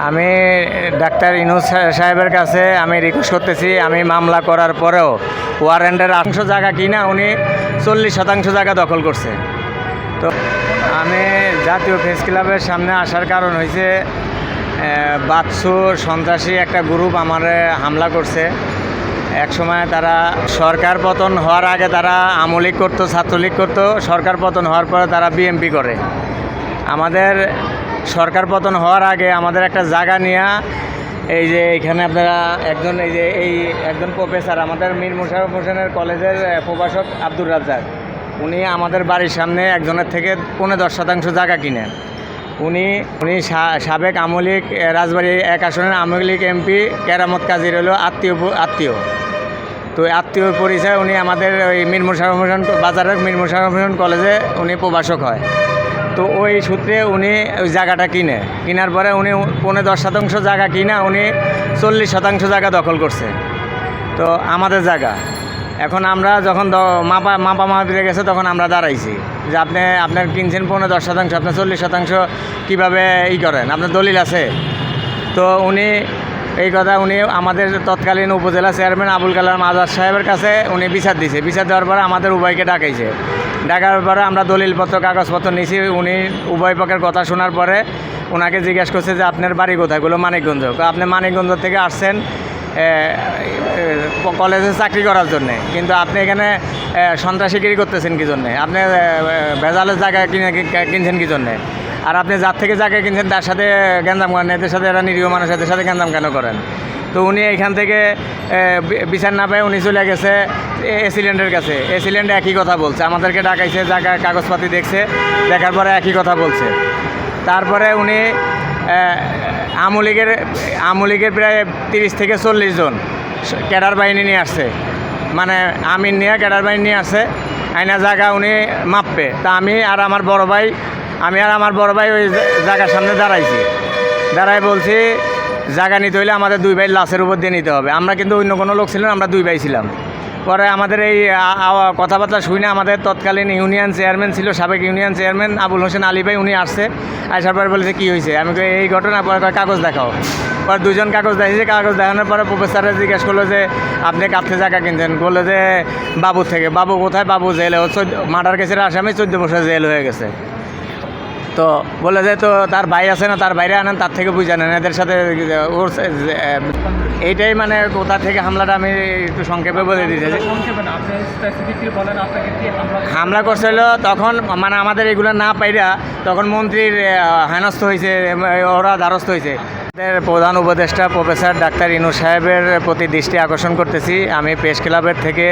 আমি, ডাক্তার ইনুস সা- সাহেবের কাছে আমি রিকোয়েস্ট করতেছি, আমি মামলা করার পরেও ওয়ারেন্টের আংশ জায়গা কিনা উনি চল্লিশ শতাংশ জায়গা দখল করছে। তো আমি জাতীয় প্রেস ক্লাবের সামনে আসার কারণ হয়েছে বাৎসু সন্ত্রাসী একটা গ্রুপ আমার হামলা করছে। এক সময় তারা সরকার পতন হওয়ার আগে তারা আমলিক করতো, ছাত্রলীগ করতো, সরকার পতন হওয়ার পরে তারা বিএমপি করে। আমাদের সরকার পতন হওয়ার আগে আমাদের একটা জায়গা নিয়ে এই যে এখানে আপনারা একজন এই যে এই একজন প্রফেসর, আমাদের মীর মুশারফ হোসেনের কলেজের প্রভাষক আব্দুর রাজ্জাক। উনি আমাদের বাড়ির সামনে একজনের থেকে পনেরো দশ শতাংশ জায়গা কিনেন। উনি উনি সাবেক আমলিক রাজবাড়ী এক আসনের আমলিক এমপি কেরামত কাজীর হলো আত্মীয় আত্মীয়। তো আত্মীয় পরিচয় উনি আমাদের ওই মীর মুশারফ হোসেন, বাজারের মীর মুশারফ হোসেন কলেজে উনি প্রভাষক হয়। তো ওই সূত্রে উনি ওই জায়গাটা কিনে। কেনার পরে উনি পনেরো দশ শতাংশ জায়গা কিনা উনি চল্লিশ শতাংশ জায়গা দখল করছে। তো আমাদের জায়গা। এখন আমরা যখন মাপা মাপা মাপিতে গেছে তখন আমরা দাঁড়াইছি। যে আপনি আপনার কিনছেন পনেরো দশ শতাংশ আপনার চল্লিশ শতাংশ কীভাবে ই করেন? আপনার দলিল আছে? তো উনি এই কথা উনি আমাদের তৎকালীন উপজেলা চেয়ারম্যান আবুল কালাম আজাদ সাহেবের কাছে উনি বিচার দিয়েছে বিচার দেওয়ার পরে আমাদের উভয়কে ডাকাইছে। ডাকার পরে আমরা দলিলপত্র, কাগজপত্র নিয়েছি উনি উভয় পক্ষের কথা শোনার পরে ওনাকে জিজ্ঞেস করছে যে, আপনার বাড়ি কোথায়? বলল, মানিকগঞ্জ। আপনি মানিকগঞ্জ থেকে আসছেন কলেজে চাকরি করার জন্যে। কিন্তু আপনি এখানে সন্ত্রাসীগিরি করতেছেন কি জন্যে? আপনি ভেজালের জায়গা কিনে, কিনছেন কি জন্যে? আর আপনি যার থেকে যাকে কিনছেন তার সাথে গ্যাঞ্জাম করেন, এদের সাথে এরা নিরীহ মানুষ, এদের সাথে গ্যাঞ্জাম কেন করেন? তো উনি এখান থেকে বিচার না পেয়ে উনি চলে গেছে এসিলেন্ডের কাছে। এসিলেন্ড একই কথা বলছে। আমাদেরকে ডাকাইছে জায়গা কাগজপাতি দেখছে, দেখার পরে একই কথা বলছে। তারপরে উনি আমলিগের আমলিগের প্রায় তিরিশ থেকে চল্লিশ জন ক্যাডার বাহিনী নিয়ে আসছে। মানে আমিন নিয়ে ক্যাডার বাহিনী নিয়ে আসছে। আইনা জায়গা উনি মাপবে। তা আমি আর আমার বড় ভাই আমি আর আমার বড় ভাই ওই জায়গার সামনে দাঁড়াইছি। দাঁড়াই বলছি, জায়গা নিতে হইলে আমাদের দুই ভাই লাশের উপর দিয়ে নিতে হবে। আমরা কিন্তু অন্য কোনো লোক ছিলাম, আমরা দুই ভাই ছিলাম। পরে আমাদের এই কথাবার্তা শুনে আমাদের তৎকালীন ইউনিয়ন চেয়ারম্যান ছিল, সাবেক ইউনিয়ন চেয়ারম্যান আবুল হোসেন আলী ভাই, উনি আসছে। আসার পরে বলেছে, কী হয়েছে আমি এই ঘটনা, পরে কাগজ দেখাও। পরে দুজন কাগজ দেখিয়েছে কাগজ দেখানোর পরে প্রফেসরে জিজ্ঞেস করল যে, আপনি কাপতে জায়গা কিনছেন বলল যে বাবু থেকে। বাবু কোথায়? বাবু জেলে মার্ডার কেসের আসামি চোদ্দ বছর জেল হয়ে গেছে। তো বলে যে তো তার ভাই আছে না তার বাইরে আনেন তার থেকে বুঝে নেন। এদের সাথে ওর এইটাই মানে কোথা থেকে হামলাটা আমি একটু সংক্ষেপে বলে দিতে হামলা করছে? করছিল তখন মানে আমাদের এগুলো না পাইরা তখন মন্ত্রীর হেনস্থ হয়েছে ওরা দ্বারস্থ হয়েছে আমাদের প্রধান উপদেষ্টা প্রফেসর ডাক্তার ইনু সাহেবের প্রতি দৃষ্টি আকর্ষণ করতেছি। আমি প্রেস ক্লাবের থেকে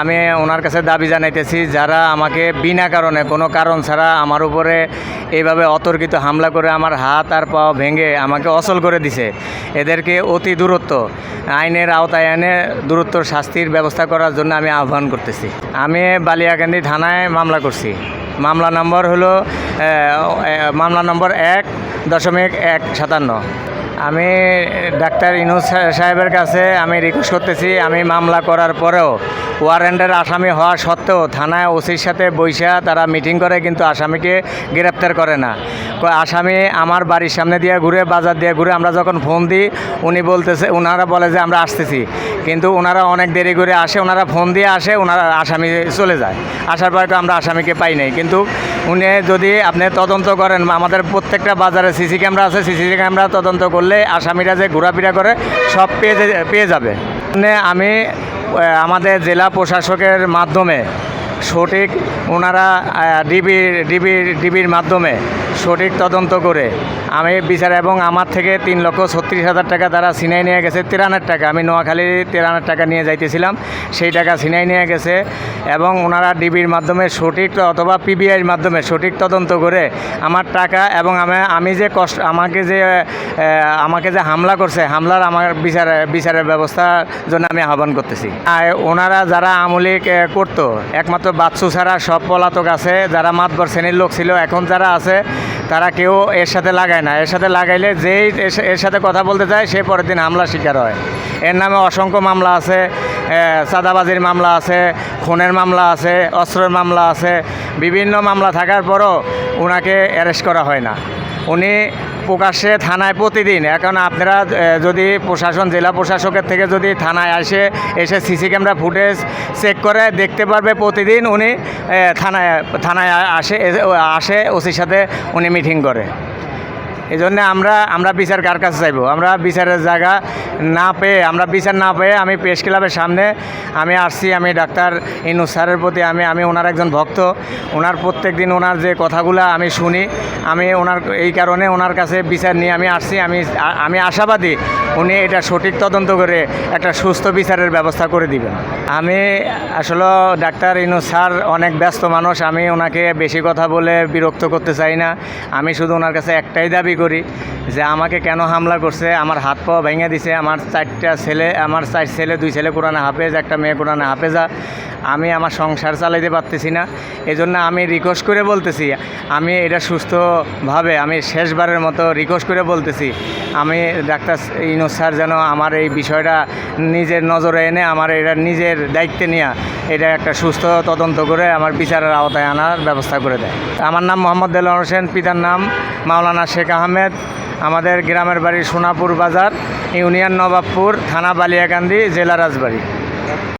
আমি ওনার কাছে দাবি জানাইতেছি, যারা আমাকে বিনা কারণে, কোনো কারণ ছাড়া আমার উপরে এইভাবে অতর্কিত হামলা করে আমার হাত আর পা ভেঙে আমাকে অচল করে দিছে। এদেরকে অতি দূরত্ব, আইনের আওতায় এনে দূরত্ব শাস্তির ব্যবস্থা করার জন্য আমি আহ্বান করতেছি। আমি বালিয়াকান্দি থানায় মামলা করছি। মামলা নম্বর হলো মামলা নম্বর এক দশমিক এক সাতান্ন। আমি ডাক্তার ইনুস সাহেবের কাছে আমি রিকোয়েস্ট করতেছি, আমি মামলা করার পরেও ওয়ারেন্টের আসামি হওয়া সত্ত্বেও থানায় ওসির সাথে বৈশা তারা মিটিং করে কিন্তু আসামিকে গ্রেপ্তার করে না। আসামি আমার বাড়ির সামনে দিয়ে ঘুরে, বাজার দিয়ে ঘুরে আমরা যখন ফোন দিই, উনি বলতেছে ওনারা বলে যে আমরা আসতেছি। কিন্তু ওনারা অনেক দেরি করে আসে ওনারা ফোন দিয়ে আসে ওনারা আসামি চলে যায়। আসার পরে তো আমরা আসামিকে পাই নাই। কিন্তু উনি যদি আপনি তদন্ত করেন আমাদের প্রত্যেকটা বাজারে সিসি ক্যামেরা আছে, সিসি ক্যামেরা তদন্ত করলে আসামিরা যে ঘোরাফেরা করে, সব পেয়ে পেয়ে যাবে। আমি আমাদের জেলা প্রশাসকের মাধ্যমে সঠিক ওনারা ডিবির ডিবির ডিবির মাধ্যমে সঠিক তদন্ত করে আমি বিচার এবং আমার থেকে তিন লক্ষ ছত্রিশ হাজার টাকা তারা সিনাই নিয়ে গেছে, তেরানের টাকা। আমি নোয়াখালী তেরানের টাকা নিয়ে যাইতেছিলাম, সেই টাকা সিনাই নিয়ে গেছে। এবং ওনারা ডিবির মাধ্যমে সঠিক অথবা পিবিআইয়ের মাধ্যমে সঠিক তদন্ত করে আমার টাকা এবং আমি আমি যে কষ্ট, আমাকে যে আমাকে যে হামলা করছে, হামলার আমার বিচার, বিচারের ব্যবস্থার জন্য আমি আহ্বান করতেছি। আর ওনারা যারা আমলিক করতো, একমাত্র বাচ্চু ছাড়া সব পলাতক আছে, যারা মাতবর শ্রেণির লোক ছিল, এখন যারা আছে, তারা কেউ এর সাথে লাগায় না। এর সাথে লাগাইলে যেই এর সাথে কথা বলতে চায়, সে পরের দিন হামলা শিকার হয়। এর নামে অসংখ্য মামলা আছে চাঁদাবাজির মামলা আছে খুনের মামলা আছে, অস্ত্রের মামলা আছে, বিভিন্ন মামলা থাকার পরও ওনাকে অ্যারেস্ট করা হয় না। উনি প্রকাশ্যে থানায় প্রতিদিন, এখন আপনারা যদি প্রশাসন, জেলা প্রশাসকের থেকে যদি থানায় আসে, এসে সিসি ক্যামেরা ফুটেজ চেক করে, দেখতে পারবে প্রতিদিন উনি থানায় থানায় আসে আসে, ওসির সাথে উনি মিটিং করে। এই জন্য আমরা আমরা বিচার কার কাছে চাইব? আমরা বিচারের জায়গা না পেয়ে, আমরা বিচার না পেয়ে আমি প্রেস ক্লাবের সামনে আমি আসছি, আমি ডাক্তার ইনু স্যারের প্রতি আমি আমি ওনার একজন ভক্ত। ওনার প্রত্যেক দিন ওনার যে কথাগুলো আমি শুনি, আমি ওনার, এই কারণে ওনার কাছে বিচার নিয়ে আমি আসছি, আমি আমি আশাবাদী উনি এটা সঠিক তদন্ত করে একটা সুস্থ বিচারের ব্যবস্থা করে দিবেন। আমি আসলে ডাক্তার ইনু স্যার অনেক ব্যস্ত মানুষ, আমি ওনাকে বেশি কথা বলে বিরক্ত করতে চাই না। আমি শুধু ওনার কাছে একটাই দাবি করি, যে আমাকে কেন হামলা করছে, আমার হাত পা ভেঙে দিছে, আমার চারটা ছেলে, আমার চার ছেলে, দুই ছেলে কোরআনে হাফেজ, একটা মেয়ে কোরআনে হাফেজা, আমি আমার সংসার চালাইতে পারতেছি না। এই জন্য আমি রিকোয়েস্ট করে বলতেছি, আমি এটা সুস্থভাবে, আমি শেষবারের মতো রিকোয়েস্ট করে বলতেছি, আমি ডাক্তার ইনু স্যার যেন আমার এই বিষয়টা নিজের নজরে এনে আমার এটা নিজের দায়িত্বে নিয়ে এটা একটা সুস্থ তদন্ত করে আমার বিচারের আওতায় আনার ব্যবস্থা করে দেয়। আমার নাম মোহাম্মদ দেলোয়ার হোসেন, পিতার নাম মাওলানা শেখ আহমেদ আমাদের গ্রামের বাড়ি সোনাপুর বাজার ইউনিয়ন নবাবপুর থানা বালিয়াকান্দি জেলা রাজবাড়ি।